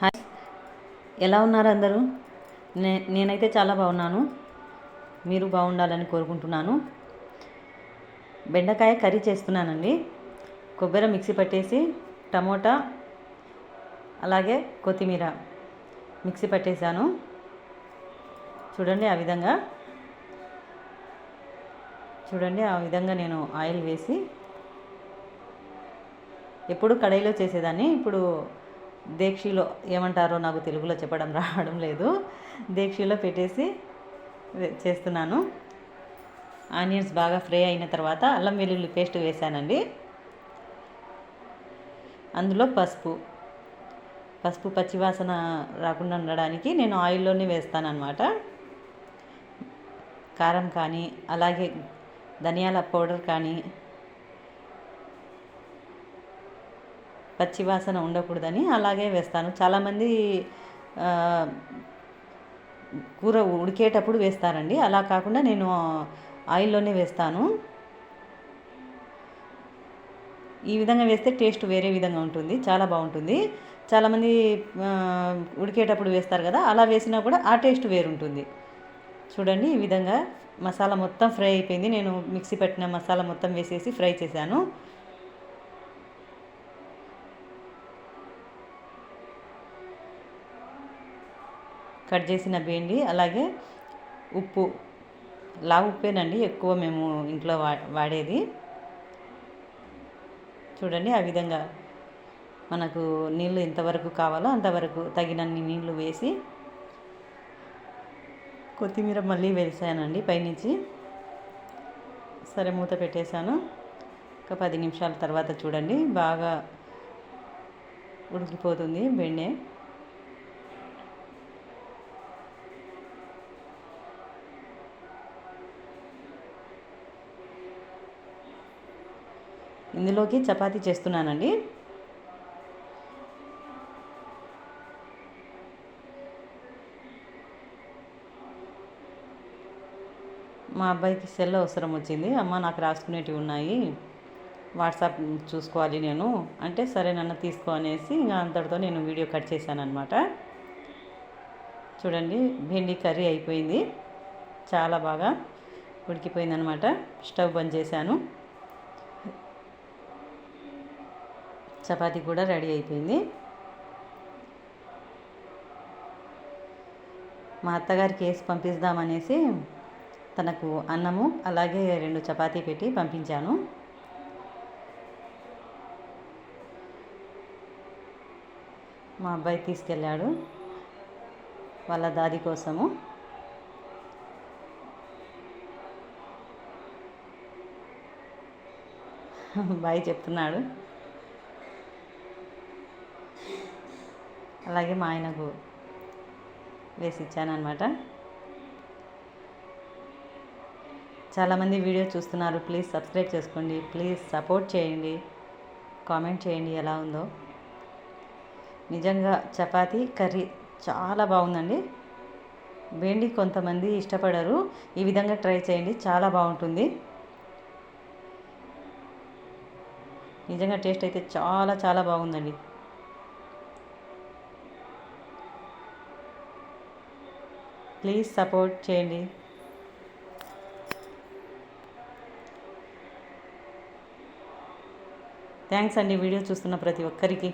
Hi ఎలా ఉన్నారు అందరూ? నే నేనైతే చాలా బాగున్నాను. మీరు బాగుండాలని కోరుకుంటున్నాను. బెండకాయ కర్రీ చేస్తున్నానండి. కొబ్బరి మిక్సీ పట్టేసి టమోటా అలాగే కొత్తిమీర మిక్సీ పట్టేశాను. చూడండి ఆ విధంగా. చూడండి ఆ విధంగా నేను ఆయిల్ వేసి ఎప్పుడు కడాయిలో చేసేదాన్ని. ఇప్పుడు దీక్షలో ఏమంటారో నాకు తెలుగులో చెప్పడం రావడం లేదు. దీక్షలో పెట్టేసి చేస్తున్నాను. ఆనియన్స్ బాగా ఫ్రై అయిన తర్వాత అల్లం వెల్లుల్లి పేస్ట్ వేసానండి. అందులో పసుపు. పసుపు పచ్చివాసన రాకుండా ఉండడానికి నేను ఆయిల్లోనే వేస్తానన్నమాట. కారం కానీ అలాగే ధనియాల పౌడర్ కానీ పచ్చివాసన ఉండకూడదని అలాగే వేస్తాను. చాలామంది కూర ఉడికేటప్పుడు వేస్తారండి. అలా కాకుండా నేను ఆయిల్లోనే వేస్తాను. ఈ విధంగా వేస్తే టేస్ట్ వేరే విధంగా ఉంటుంది. చాలా బాగుంటుంది. చాలామంది ఉడికేటప్పుడు వేస్తారు కదా అలా వేసినా కూడా ఆ టేస్ట్ వేరుంటుంది. చూడండి ఈ విధంగా మసాలా మొత్తం ఫ్రై అయిపోయింది. నేను మిక్సీ పట్టిన మసాలా మొత్తం వేసేసి ఫ్రై చేశాను. కట్ చేసిన బెండి అలాగే ఉప్పు. లావు ఉప్పేనండి ఎక్కువ మేము ఇంట్లో వా వాడేది. చూడండి ఆ విధంగా మనకు నీళ్ళు ఎంతవరకు కావాలో అంతవరకు తగినన్ని నీళ్ళు వేసి కొత్తిమీర మళ్ళీ వేసానండి పైనుంచి. సరే మూత పెట్టేశాను. ఒక పది నిమిషాల తర్వాత చూడండి బాగా ఉడికిపోతుంది బెండే. ఇందులోకి చపాతీ చేస్తున్నానండి. మా అబ్బాయికి సెల్ అవసరం వచ్చింది. అమ్మ నాకు రాసుకునేటివి ఉన్నాయి. వాట్సాప్ చూసుకోవాలి నేను. అంటే సరే నన్ను తీసుకో అనేసి ఇంకా అంతటితో నేను వీడియో కట్ చేశాను అనమాట చూడండి బెండి కర్రీ అయిపోయింది. చాలా బాగా ఉడికిపోయింది అనమాట స్టవ్ బంద్ చేశాను. చపాతీ కూడా రెడీ అయిపోయింది. మా అత్తగారికి వేసి పంపిస్తామనేసి తనకు అన్నము అలాగే రెండు చపాతీ పెట్టి పంపించాను. మా అబ్బాయి తీసుకెళ్ళాడు వాళ్ళ దాది కోసము. బాయ్ చెప్తున్నాడు. అలాగే మా ఆయనకు వేసి ఇచ్చానమాట చాలామంది వీడియో చూస్తున్నారు. ప్లీజ్ సబ్స్క్రైబ్ చేసుకోండి. ప్లీజ్ సపోర్ట్ చేయండి. కామెంట్ చేయండి ఎలా ఉందో. నిజంగా చపాతీ కర్రీ చాలా బాగుందండి. వెండి కొంతమంది ఇష్టపడరు. ఈ విధంగా ట్రై చేయండి. చాలా బాగుంటుంది. నిజంగా టేస్ట్ అయితే చాలా చాలా బాగుందండి. ప్లీజ్ సపోర్ట్ చేయండి. థ్యాంక్స్ అండి వీడియో చూస్తున్న ప్రతి ఒక్కరికి.